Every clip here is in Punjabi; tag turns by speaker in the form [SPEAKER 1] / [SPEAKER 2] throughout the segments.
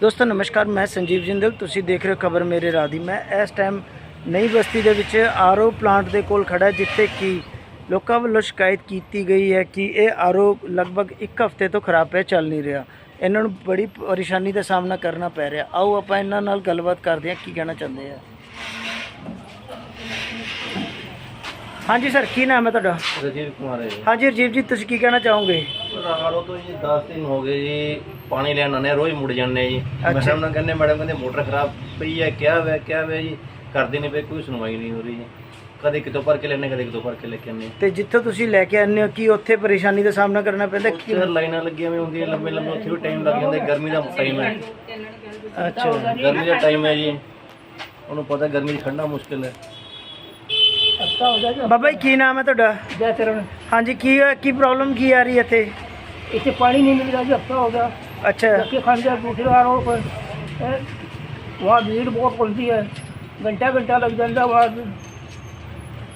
[SPEAKER 1] ਦੋਸਤੋ, ਨਮਸਕਾਰ, ਮੈਂ ਸੰਜੀਵ ਜਿੰਦਲ। ਤੁਸੀਂ ਦੇਖ ਰਹੇ ਹੋ ਖਬਰ ਮੇਰੇ ਰਾਹ ਦੀ। ਮੈਂ ਇਸ ਟਾਈਮ ਨਈ ਬਸਤੀ ਦੇ ਵਿੱਚ ਆਰਓ ਪਲਾਂਟ ਦੇ ਕੋਲ ਖੜਾ ਜਿੱਥੇ ਕਿ ਲੋਕਾਂ ਵੱਲੋਂ ਸ਼ਿਕਾਇਤ ਕੀਤੀ ਗਈ ਹੈ ਕਿ ਇਹ ਆਰਓ ਲਗਭਗ 1 ਹਫ਼ਤੇ ਤੋਂ ਖਰਾਬ ਪਿਆ, ਚੱਲ ਨਹੀਂ ਰਿਹਾ। ਇਹਨਾਂ ਨੂੰ ਬੜੀ ਪਰੇਸ਼ਾਨੀ ਦਾ ਸਾਹਮਣਾ ਕਰਨਾ ਪੈ ਰਿਹਾ। ਆਓ, ਆਪਾਂ ਇਹਨਾਂ ਨਾਲ ਗੱਲਬਾਤ ਕਰਦੇ ਹਾਂ, ਕੀ ਕਹਿਣਾ ਚਾਹੁੰਦੇ ਆ? ਹਾਂਜੀ ਸਰ ਕੀ ਨਾਮ ਹੈ ਤੁਹਾਡਾ?
[SPEAKER 2] ਰਜੀਵ ਕੁਮਾਰ ਹੈ ਜੀ।
[SPEAKER 1] ਹਾਂਜੀ ਰਜੀਵ ਜੀ ਤੁਸੀਂ ਕੀ ਕਹਿਣਾ ਚਾਹੋਗੇ?
[SPEAKER 2] ਰਾਹੜੋ ਤੋਂ ਜੀ 10 ਦਿਨ ਹੋ ਗਏ ਜੀ ਪਾਣੀ ਲੈਣ ਆਨੇ ਰੋਜ਼ ਮੁੜ ਜਾਂਦੇ ਜੀ।
[SPEAKER 1] ਅੱਛਾ।
[SPEAKER 2] ਮੈਡਮ ਨਾਲ ਕਹਿੰਦੇ ਮੈਡਮ ਕਹਿੰਦੇ ਮੋਟਰ ਖਰਾਬ ਪਈ ਹੈ ਕਿਆ ਹੋਇਆ ਕਿਆ ਹੋਇਆ ਜੀ? ਕਰਦੇ ਨਹੀਂ ਪਏ ਕੋਈ ਸੁਣਵਾਈ ਨਹੀਂ ਹੋ ਰਹੀ ਜੀ। ਕਦੇ ਕਿਤੋਂ ਭਰ ਕੇ ਲੈਣੇ ਕਦੇ ਕਿਤੋਂ ਭਰ ਕੇ ਲੈ ਕੇ ਆਨੇ
[SPEAKER 1] ਤੇ ਜਿੱਥੋਂ ਤੁਸੀਂ ਲੈ ਕੇ ਆਉਂਦੇ ਹੋ ਕੀ ਉੱਥੇ ਪਰੇਸ਼ਾਨੀ ਦਾ ਸਾਹਮਣਾ ਕਰਨਾ ਪੈਂਦਾ ਕਿ
[SPEAKER 2] ਉੱਥੇ ਲਾਈਨਾਂ ਲੱਗੀਆਂ ਹੋਈਆਂ ਹੁੰਦੀਆਂ ਲੰਬੇ ਲੰਬੇ ਉੱਥੇ ਵੀ ਟਾਈਮ ਲੱਗ ਜਾਂਦਾ ਗਰਮੀ ਦਾ ਟਾਈਮ ਹੈ।
[SPEAKER 1] ਅੱਛਾ।
[SPEAKER 2] ਗਰਮੀ ਦਾ ਟਾਈਮ ਹੈ ਜੀ। ਉਹਨੂੰ ਪਤਾ ਗਰਮੀ 'ਚ ਖੜਨਾ ਮੁਸ਼ਕਿਲ ਹੈ।
[SPEAKER 1] ਬਾਬਾ ਜੀ ਕੀ ਨਾਮ ਹੈ ਤੁਹਾਡਾ
[SPEAKER 3] जय चरण
[SPEAKER 1] ਹਾਂਜੀ ਕੀ ਕੀ ਪ੍ਰੋਬਲਮ ਕੀ ਆ ਰਹੀ ਹੈ ਇੱਥੇ
[SPEAKER 3] इसे पानी नहीं मिल रहा जी हफ्ता हो गया
[SPEAKER 1] ਅੱਛा
[SPEAKER 3] धक्के खान दिया दूसरे आरोप पर हैं? वहाँ भीड़ बहुत पड़ती है घंटा घंटा लग जाता है वहाँ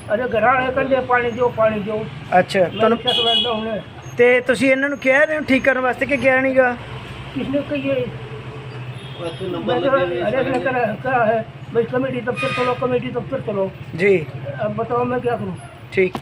[SPEAKER 3] अरे घर आए कर दे पानी दो पानी दो
[SPEAKER 1] ਅੱਛਾ
[SPEAKER 3] मैं
[SPEAKER 1] ਤੁਹਾਨੂੰ
[SPEAKER 3] रिक्शा चलाता हूँ उन्हें
[SPEAKER 1] ਤੇ ਤੁਸੀਂ ਇਹਨਾਂ ਨੂੰ ਕਹਿ ਰਹੇ ਹੋ ਠੀਕ ਕਰਨ ਵਾਸਤੇ ਕਿ ਗਿਆ ਨਹੀਂਗਾ
[SPEAKER 3] किसने कही है
[SPEAKER 2] ਉੱਥੇ ਨੰਬਰ
[SPEAKER 3] मैं तो
[SPEAKER 2] ਲੱਗੇ ਹੋਏ
[SPEAKER 3] अरे ने कहा कहा है भाई कमेटी दफ्तर चलो कमेटी दफ्तर चलो
[SPEAKER 1] ਜੀ
[SPEAKER 3] अब बताओ मैं क्या करूँ
[SPEAKER 1] ਠੀਕ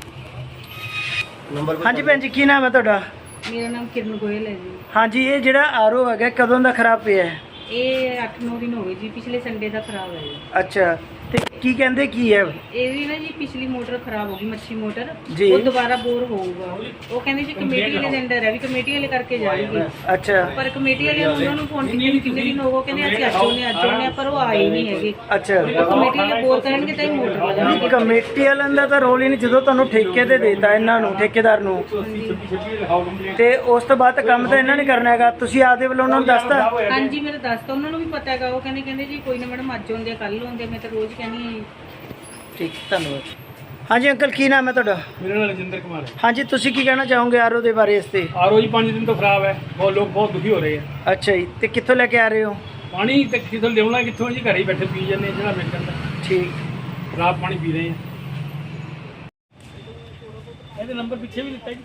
[SPEAKER 2] ਨੰਬਰ ਵੀ
[SPEAKER 1] ਹਾਂਜੀ ਭੈਣ ਜੀ ਕੀ ਨਾਮ ਹੈ ਤੁਹਾਡਾ
[SPEAKER 4] ਮੇਰਾ ਨਾਮ ਕਿਰਨ ਗੋਇਲ ਹੈ ਜੀ
[SPEAKER 1] ਹਾਂਜੀ ਇਹ ਜਿਹੜਾ ਆਰਓ ਹੈਗਾ ਕਦੋਂ ਦਾ ਖਰਾਬ ਪਿਆ ਹੈ
[SPEAKER 4] ਇਹ 8-9 ਦਿਨ ਹੋ ਗਏ ਜੀ ਪਿਛਲੇ ਸੰਡੇ ਦਾ ਖਰਾਬ ਹੈ ਜੀ
[SPEAKER 1] ਅੱਛਾ ਤੇ ਕੀ ਕਹਿੰਦੇ ਕੀ ਹੈ?
[SPEAKER 4] ਇਹ ਵੀ ਨਾ ਜੀ ਪਿਛਲੀ ਮੋਟਰ ਖਰਾਬ ਹੋ ਗਈ ਮੱਛੀ ਮੋਟਰ।
[SPEAKER 1] ਜੀ।
[SPEAKER 4] ਉਹ ਦੁਬਾਰਾ ਬੋਰ ਹੋਊਗਾ। ਉਹ ਕਹਿੰਦੇ ਜੀ ਕਮੇਟੀ ਵਾਲੇ ਦੇ ਅੰਦਰ ਹੈ ਵੀ ਕਮੇਟੀ ਵਾਲੇ ਕਰਕੇ ਜਾਣਗੇ
[SPEAKER 1] ਅੱਛਾ।
[SPEAKER 4] ਪਰ ਕਮੇਟੀ ਵਾਲੇ ਉਹਨਾਂ ਨੂੰ ਫੋਨ ਕੀਤੇ ਵੀ ਕਿੰਨੇ ਦਿਨ ਹੋ ਗਏ ਕਹਿੰਦੇ ਅਸੀਂ ਅੱਜ ਆਉਂਦੇ ਹਾਂ, ਅੱਜ ਆਉਂਦੇ ਹਾਂ, ਪਰ ਉਹ ਆਏ ਨਹੀਂ ਹੈਗੇ।
[SPEAKER 1] ਅੱਛਾ।
[SPEAKER 4] ਉਹ ਕਮੇਟੀ ਵਾਲੇ ਬੋਰ ਕਰਨਗੇ ਤਾਂ ਹੀ ਮੋਟਰ ਲੱਗਣਗੇ
[SPEAKER 1] ਨਹੀਂ ਕਮੇਟੀ ਵਾਲਿਆਂ ਦਾ ਤਾਂ ਰੋਲ ਹੀ ਨਹੀਂ ਜਦੋਂ ਤੁਹਾਨੂੰ ਠੇਕੇ ਤੇ ਦੇਤਾ ਇਹਨਾਂ ਨੂੰ ਠੇਕੇਦਾਰ ਨੂੰ। ਤੇ ਉਸ ਤੋਂ ਬਾਅਦ ਤਾਂ ਕੰਮ ਤਾਂ ਇਹਨਾਂ ਨੇ ਕਰਨਾ ਹੈਗਾ। ਤੁਸੀਂ ਆਪਦੇ ਵੱਲੋਂ ਉਹਨਾਂ ਨੂੰ ਦੱਸਤਾ?
[SPEAKER 4] ਹਾਂਜੀ ਮੇਰੇ ਦੱਸਤਾ। ਉਹਨਾਂ ਨੂੰ ਵੀ ਪਤਾ ਹੈਗਾ। ਉਹ ਕਹਿੰਦੇ ਕਹਿੰਦੇ ਜੀ ਕੋਈ ਨਾ ਮੈਡਮ ਅੱਜ ਆਉਂਦੇ ਕੱਲ ਆਉਂਦੇ ਮੈਂ ਤਾਂ ਰੋਜ਼ ਕਹਿੰਦੀ ਜੀ
[SPEAKER 1] ਠੀਕ ਧੰਨਵਾਦ। ਹਾਂਜੀ ਅੰਕਲ ਕੀ ਨਾਮ ਹੈ ਤੁਹਾਡਾ?
[SPEAKER 3] ਮੇਰਾ ਨਾਮ ਰਜਿੰਦਰ ਕੁਮਾਰ ਹੈ।
[SPEAKER 1] ਹਾਂਜੀ ਤੁਸੀਂ ਕੀ ਕਹਿਣਾ ਚਾਹੋਗੇ ਆਰਓ ਦੇ ਬਾਰੇ ਇਸ ਤੇ?
[SPEAKER 3] ਆਰਓ ਜੀ 5 ਦਿਨ ਤੋਂ ਖਰਾਬ ਹੈ ਬਹੁਤ ਲੋਕ ਬਹੁਤ ਦੁਖੀ ਹੋ ਰਹੇ ਆ।
[SPEAKER 1] ਅੱਛਾ ਜੀ ਤੇ ਕਿੱਥੋਂ ਲੈ ਕੇ ਆ ਰਹੇ ਹੋ?
[SPEAKER 3] ਪਾਣੀ ਤੇ ਕਿਥੋਂ ਲਿਆਉਣਾ ਕਿੱਥੋਂ ਜੀ ਘਰੇ ਹੀ ਬੈਠੇ ਪੀ ਜਾਂਦੇ ਜਿਹੜਾ ਮਿਲ ਜਾਂਦਾ।
[SPEAKER 1] ਠੀਕ।
[SPEAKER 3] ਖਰਾਬ ਪਾਣੀ ਪੀ ਰਹੇ ਆ। ਇਹਦੇ ਨੰਬਰ ਪਿੱਛੇ ਵੀ ਦਿੱਤਾ ਜੀ।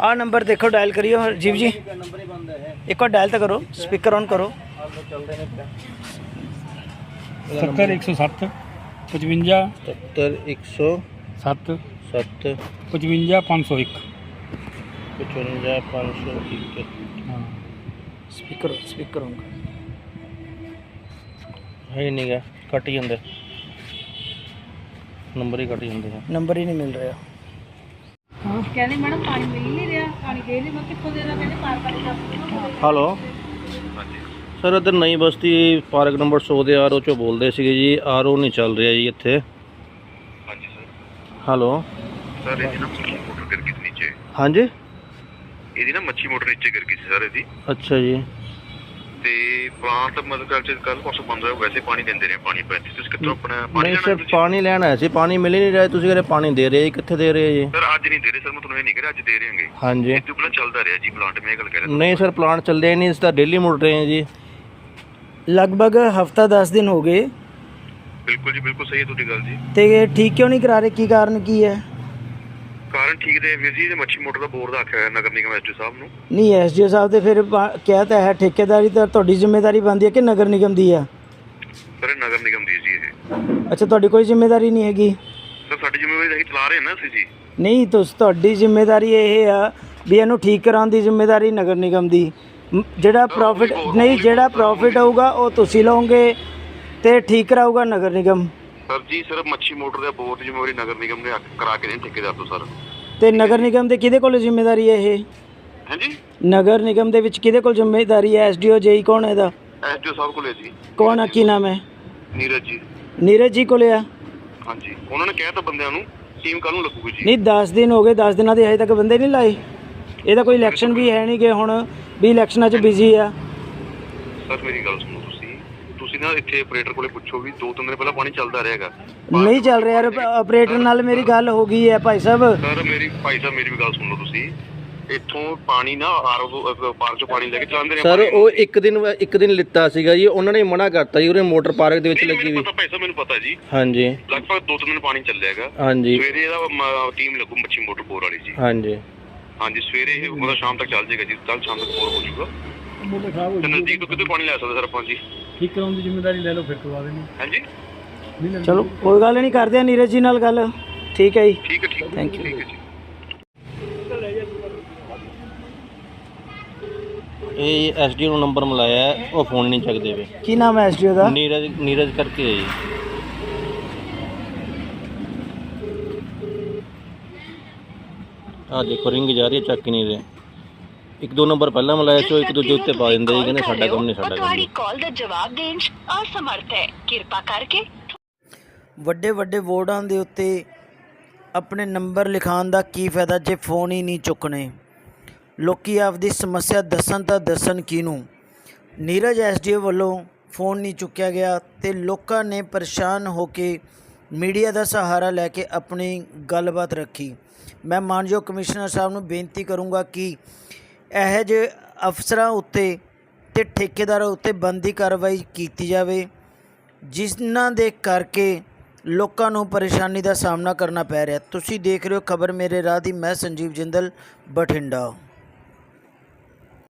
[SPEAKER 1] ਆ ਨੰਬਰ ਦੇਖੋ ਡਾਇਲ ਕਰਿਓ ਜੀਵ ਜੀ। ਇੱਕ ਵਾਰ ਡਾਇਲ ਤਾਂ ਕਰੋ ਸਪੀਕਰ ਔਨ ਕਰੋ।
[SPEAKER 3] 70 107 55
[SPEAKER 2] 70 107
[SPEAKER 3] 7 55 501
[SPEAKER 2] 55 501
[SPEAKER 3] ਹਾਂ।
[SPEAKER 1] ਸਪੀਕਰ ਸਪੀਕਰ ਔਨ
[SPEAKER 2] ਹੈ ਨਹੀਂਗਾ ਕੱਟ ਹੀ ਜਾਂਦਾ। ਨੰਬਰ ਹੀ ਕੱਟ ਜਾਂਦੇ ਆ।
[SPEAKER 1] ਨੰਬਰ ਹੀ ਨਹੀਂ ਮਿਲ ਰਿਹਾ।
[SPEAKER 4] ਕਹਿੰਦੇ ਮੈਡਮ ਪਾਣੀ ਮਿਲ ਨਹੀਂ ਰਿਹਾ। ਪਾਣੀ ਦੇ ਨਹੀਂ ਮੈਂ ਕਿੱਥੋਂ ਦੇਣਾ? ਕਹਿੰਦੇ ਪਾਰ ਪਾਰ ਦੱਸ
[SPEAKER 2] ਹੈਲੋ ਸਰ ਇੱਧਰ ਨਈ ਬਸਤੀ ਪਾਰਕ ਨੰਬਰ 100 ਦੇ ਆਰਓ ਚੋਂ ਬੋਲਦੇ ਸੀਗੇ ਜੀ। ਆਰਓ ਨਹੀਂ ਚੱਲ ਰਿਹਾ ਜੀ ਇੱਥੇ।
[SPEAKER 5] ਹਾਂਜੀ ਸਰ।
[SPEAKER 2] ਹੈਲੋ।
[SPEAKER 5] ਸਰ ਇਹਦੀ ਨਾ ਮੱਛੀ ਮੋਟਰ ਗਿਰ ਗਈ ਸੀ ਨੀਚੇ।
[SPEAKER 2] ਹਾਂਜੀ?
[SPEAKER 5] ਇਹਦੀ ਨਾ ਮੱਛੀ ਮੋਟਰ ਨੀਚੇ ਗਿਰ ਗਈ ਸੀ ਸਰ ਇਹਦੀ।
[SPEAKER 2] ਅੱਛਾ ਜੀ।
[SPEAKER 5] ਤੇ ਪਲਾਂਟ ਮਤਲਬ ਕੱਲ ਚ ਕੱਲ ਪਰਸੋਂ ਬੰਦ ਹੋਇਆ ਵੈਸੇ ਪਾਣੀ ਦਿੰਦੇ ਰਹੇ ਪਾਣੀ ਪੈਂਤੀ। ਤੁਸੀਂ ਕਿੱਥੋਂ ਆਪਣਾ ਪਾਣੀ
[SPEAKER 2] ਨਹੀਂ ਸਰ? ਪਾਣੀ ਲੈਣ ਆਇਆ ਸੀ ਪਾਣੀ ਮਿਲ ਹੀ ਨਹੀਂ ਰਿਹਾ। ਤੁਸੀਂ ਕਹਿੰਦੇ ਪਾਣੀ ਦੇ ਰਹੇ ਕਿੱਥੇ ਦੇ ਰਹੇ ਜੀ?
[SPEAKER 5] ਸਰ ਅੱਜ ਨਹੀਂ ਦੇ ਰਹੇ ਸਰ ਮੈਂ ਤੁਹਾਨੂੰ ਇਹ ਨਹੀਂ ਰਿਹਾ ਅੱਜ ਦੇ ਰਹੇ ਹਾਂਗੇ।
[SPEAKER 2] ਹਾਂਜੀ।
[SPEAKER 5] ਇਹ ਤੋਂ ਪਹਿਲਾਂ ਚੱਲਦਾ ਰਿਹਾ ਜੀ ਪਲਾਂਟ ਮੈਂ ਗੱਲ ਕਹਿ ਰਿਹਾ
[SPEAKER 2] ਨਹੀਂ ਸਰ ਪਲਾਂਟ ਚੱਲਦੇ ਹੀ ਨਹੀਂ ਇਸ ਤਾਂ ਡੇਲੀ ਮੁੜ ਰਹੇ ਹਾਂ ਜੀ।
[SPEAKER 1] ਲਗਭਗ ਹਫਤਾ 10 ਦਿਨ ਹੋ ਗਏ।
[SPEAKER 5] ਬਿਲਕੁਲ ਜੀ ਬਿਲਕੁਲ ਸਹੀ ਹੈ ਤੁਹਾਡੀ ਗੱਲ ਜੀ।
[SPEAKER 1] ਤੇ ਠੀਕ ਕਿਉਂ ਨਹੀਂ ਕਰਾ ਰਹੇ? ਕੀ ਕਾਰਨ ਕੀ ਹੈ?
[SPEAKER 5] ਕਾਰਨ ਠੀਕ ਦੇ ਵੀਰ ਜੀ ਮੱਛੀ ਮੋਟਰ ਦਾ ਬੋਰਡ ਦਾ ਆਖਿਆ ਹੋਇਆ ਨਗਰ ਨਿਗਮ ਐਸਡੀ ਸਾਹਿਬ ਨੂੰ।
[SPEAKER 1] ਨਹੀਂ ਐਸਡੀਓ ਸਾਹਿਬ ਤੇ ਫਿਰ ਕਿਹਾ ਤਾਂ ਹੈ ਠੇਕੇਦਾਰੀ ਤਾਂ ਤੁਹਾਡੀ ਜ਼ਿੰਮੇਵਾਰੀ ਬਣਦੀ ਹੈ ਕਿ ਨਗਰ ਨਿਗਮ ਦੀ ਆ
[SPEAKER 5] ਸਰ ਨਗਰ ਨਿਗਮ ਦੀ ਜੀ ਇਹ।
[SPEAKER 1] ਅੱਛਾ ਤੁਹਾਡੀ ਕੋਈ ਜ਼ਿੰਮੇਵਾਰੀ ਨਹੀਂ ਹੈਗੀ?
[SPEAKER 5] ਸਰ ਸਾਡੀ ਜ਼ਿੰਮੇਵਾਰੀ ਅਸੀਂ ਚਲਾ ਰਹੇ ਹਾਂ ਨਾ ਅਸੀਂ ਜੀ।
[SPEAKER 1] ਨਹੀਂ ਤੁਸ ਤੁਹਾਡੀ ਜ਼ਿੰਮੇਵਾਰੀ ਇਹ ਆ ਵੀ ਇਹਨੂੰ ਠੀਕ ਕਰਾਉਣ ਦੀ ਜ਼ਿੰਮੇਵਾਰੀ ਨਗਰ ਨਿਗਮ ਦੀ। ਜਿਹੜਾ ਪ੍ਰੋਫਿਟ ਨਹੀਂ ਜਿਹੜਾ ਪ੍ਰੋਫਿਟ ਹੋਊਗਾ ਉਹ ਤੁਸੀਂ ਲਓਗੇ ਤੇ ਠੀਕ ਕਰਾਊਗਾ ਨਗਰ ਨਿਗਮ।
[SPEAKER 5] ਸਰ ਜੀ ਸਿਰਫ ਮੱਛੀ ਮੋਟਰ ਦਾ ਬੋਰਡ ਦੀ ਜ਼ਿੰਮੇਵਾਰੀ ਨਗਰ ਨਿਗਮ ਨੇ ਆਖ- ਕਰਾ ਕੇ ਦੇਣੀ ਠੇਕੇਦਾਰ ਤੋਂ ਸਰ।
[SPEAKER 1] ਤੇ ਨਗਰ ਨਿਗਮ ਦੇ ਕਿਹਦੇ ਕੋਲ ਜ਼ਿੰਮੇਵਾਰੀ ਹੈ ਇਹ?
[SPEAKER 5] ਹਾਂਜੀ?
[SPEAKER 1] ਨਗਰ ਨਿਗਮ ਦੇ ਵਿੱਚ ਕਿਹਦੇ ਕੋਲ ਜ਼ਿੰਮੇਵਾਰੀ ਹੈ? ਐਸਡੀਓ ਜੇਈ ਕੌਣ ਹੈ ਇਹਦਾ?
[SPEAKER 5] ਐਸਡੀਓ ਸਾਹਿਬ ਕੋਲੇ ਜੀ।
[SPEAKER 1] ਕੌਣ ਆ? ਕੀ ਨਾਮ ਹੈ?
[SPEAKER 5] ਨੀਰਜ ਜੀ।
[SPEAKER 1] ਨੀਰਜ ਜੀ ਕੋਲੇ ਆ।
[SPEAKER 5] ਹਾਂਜੀ। ਉਹਨਾਂ ਨੇ ਕਹਿ ਤਾ ਬੰਦਿਆਂ ਨੂੰ ਟੀਮ ਕੱਲ ਨੂੰ ਲੱਗੂਗੀ ਜੀ।
[SPEAKER 1] ਨਹੀਂ 10 ਦਿਨ ਹੋ ਗਏ 10 ਦਿਨਾਂ ਦੇ ਹਜੇ ਤੱਕ ਬੰਦੇ ਨਹੀਂ ਲਾਏ। ਇਹਦਾ ਕੋਈ ਇਲੈਕਸ਼ਨ ਵੀ ਹੈ ਨਹੀਂ ਕਿ ਹੁਣ ਵੀ ਇਲੈਕਸ਼ਨਾਂ 'ਚ ਬਿਜ਼ੀ ਆ।
[SPEAKER 5] ਸਰ ਮੇਰੀ ਗੱਲ ਸੁਣੋ ਤੁਸੀਂ। ਤੁਸੀਂ ਨਾ ਇੱਥੇ ਆਪਰੇਟਰ ਕੋਲੇ ਪੁੱਛੋ ਵੀ ਦੋ ਤਿੰਨ ਦਿਨ ਪਹਿਲਾਂ ਪਾਣੀ ਚੱਲਦਾ ਰਹੇਗਾ
[SPEAKER 1] ਨਹੀਂ ਚੱਲ ਰਿਹਾ ਆਪਰੇਟਰ ਨਾਲ ਮੇਰੀ ਗੱਲ ਹੋ ਗਈ ਹੈ ਭਾਈ ਸਾਹਿਬ।
[SPEAKER 5] ਸਰ ਮੇਰੀ ਭਾਈ ਸਾਹਿਬ ਮੇਰੀ ਵੀ ਗੱਲ ਸੁਣ ਲਓ ਤੁਸੀਂ। ਇੱਥੋਂ ਪਾਣੀ ਨਾ ਆਰਓ ਪਾਰਕ ਚੋਂ ਪਾਣੀ ਲੈ ਕੇ ਚਲਾਉਂਦੇ ਨੇ
[SPEAKER 2] ਸਰ। ਉਹ ਇੱਕ ਦਿਨ ਇੱਕ ਦਿਨ ਲਿੱਤਾ ਸੀਗਾ ਜੀ। ਉਹਨਾਂ ਨੇ ਮਨਾ ਕਰਤਾ ਜੀ ਉਹਨੇ ਮੋਟਰ ਪਾਰਕ ਦੇ ਵਿੱਚ ਲੱਗੀ ਵੀ
[SPEAKER 5] ਪਤਾ ਭਾਈ ਸਾਹਿਬ ਮੈਨੂੰ ਪਤਾ ਜੀ।
[SPEAKER 2] ਹਾਂਜੀ।
[SPEAKER 5] ਲਗਭਗ ਦੋ ਤਿੰਨ ਦਿਨ ਪਾਣੀ ਚੱਲੇਗਾ
[SPEAKER 2] ਹਾਂਜੀ।
[SPEAKER 5] ਸਵੇਰੇ ਇਹਦਾ ਟੀਮ ਲੱਗੂ ਮੱਛੀ ਮੋਟਰ ਬੋਰ ਵਾਲੀ ਜੀ।
[SPEAKER 2] ਹਾਂਜੀ।
[SPEAKER 5] ਹਾਂਜੀ ਸਵੇਰੇ ਇਹ ਮਤਲਬ ਸ਼ਾਮ ਤੱਕ ਚੱਲ ਜਾਏਗਾ ਜੀ। ਕੱਲ ਸ਼ਾਮ ਤੱਕ ਬੋਰ ਹੋ ਜਾਊਗਾ।
[SPEAKER 6] ਮੋਟਰ ਖਰਾਬ ਹੋ
[SPEAKER 5] ਤੇ ਨਜ਼ਦੀਕ ਕਿਤੇ ਪਾਣੀ ਲੈ ਸਕਦੇ ਸਰਪੰਚ ਜੀ?
[SPEAKER 6] ਠੀਕ ਕਰਾਉਣ ਦੀ ਜ਼ਿੰਮੇਵਾਰੀ ਲੈ ਲਓ ਫਿਰ ਕਰਵਾ ਦੇਣੀ।
[SPEAKER 5] ਹਾਂਜੀ?
[SPEAKER 1] ਚਲੋ ਕੋਈ ਗੱਲ ਨਹੀਂ ਕਰਦੇ ਆ ਨੀਰਜ ਜੀ ਨਾਲ ਗੱਲ। ਠੀਕ ਹੈ ਜੀ।
[SPEAKER 5] ਠੀਕ ਹੈ ਠੀਕ ਹੈ ਹੈ ਜੀ।
[SPEAKER 2] ਇਹ ਐਸਡੀ ਨੂੰ ਨੰਬਰ ਮਿਲਾਇਆ ਉਹ ਫੋਨ ਨਹੀਂ ਚੱਕਦੇ ਵੇ
[SPEAKER 1] ਕੀ ਨਾਮ ਹੈ ਐਸਡੀਓ ਦਾ?
[SPEAKER 2] ਨੀਰਜ ਨੀਰਜ ਕਰਕੇ ਹੈ ਜੀ। ਆ ਦੇਖੋ ਰਿੰਗ ਜਾ ਰਹੀ ਹੈ ਚੱਕ ਹੀ ਨਹੀਂ ਰਹੇ। ਇੱਕ ਦੋ ਨੰਬਰ ਪਹਿਲਾਂ ਮਿਲਾਇਆ ਉਹ ਇੱਕ ਦੂਜੇ ਉੱਤੇ ਪਾ ਦਿੰਦੇ ਜੀ ਕਹਿੰਦੇ ਸਾਡਾ ਕੰਮ ਨਹੀਂ ਸਾਡਾ ਕੰਮ
[SPEAKER 7] ਤੁਹਾਡੀ
[SPEAKER 2] ਨਹੀਂ।
[SPEAKER 7] ਕਾਲ ਦਾ ਜਵਾਬ ਦੇਣ 'ਚ ਅਸਮਰਥ ਹੈ। ਕਿਰਪਾ ਕਰਕੇ
[SPEAKER 1] ਵੱਡੇ ਵੱਡੇ ਬੋਰਡਾਂ ਦੇ ਉੱਤੇ ਆਪਣੇ ਨੰਬਰ ਲਿਖਾਉਣ ਦਾ ਕੀ ਫਾਇਦਾ ਜੇ ਫੋਨ ਹੀ ਨਹੀਂ ਚੁੱਕਣੇ? ਲੋਕੀ ਆਪਦੀ ਸਮੱਸਿਆ ਦੱਸਣ ਤਾਂ ਦੱਸਣ ਕਿਹਨੂੰ? ਨੀਰਜ ਐਸਡੀਓ ਵੱਲੋਂ ਫੋਨ ਨਹੀਂ ਚੁੱਕਿਆ ਗਿਆ ਤੇ ਲੋਕਾਂ ਨੇ ਪਰੇਸ਼ਾਨ ਹੋ ਕੇ ਮੀਡੀਆ ਦਾ ਸਹਾਰਾ ਲੈ ਕੇ ਆਪਣੀ ਗੱਲਬਾਤ ਰੱਖੀ। ਮੈਂ ਮਾਨਯੋਗ ਕਮਿਸ਼ਨਰ ਸਾਹਿਬ ਨੂੰ ਬੇਨਤੀ ਕਰੂੰਗਾ ਕਿ ਇਹੋ ਜਿਹੇ ਅਫਸਰਾਂ ਉੱਤੇ ਤੇ ਠੇਕੇਦਾਰਾਂ ਉੱਤੇ ਬੰਦੀ ਕਾਰਵਾਈ ਕੀਤੀ ਜਾਵੇ, ਜਿਨ੍ਹਾਂ ਦੇ ਕਰਕੇ ਲੋਕਾਂ ਨੂੰ ਪਰੇਸ਼ਾਨੀ ਦਾ ਸਾਹਮਣਾ ਕਰਨਾ ਪੈ ਰਿਹਾ। ਤੁਸੀਂ ਦੇਖ ਰਹੇ ਹੋ ਖਬਰ ਮੇਰੇ ਰਾਹ ਦੀ, ਮੈਂ ਸੰਜੀਵ ਜਿੰਦਲ, ਬਠਿੰਡਾ।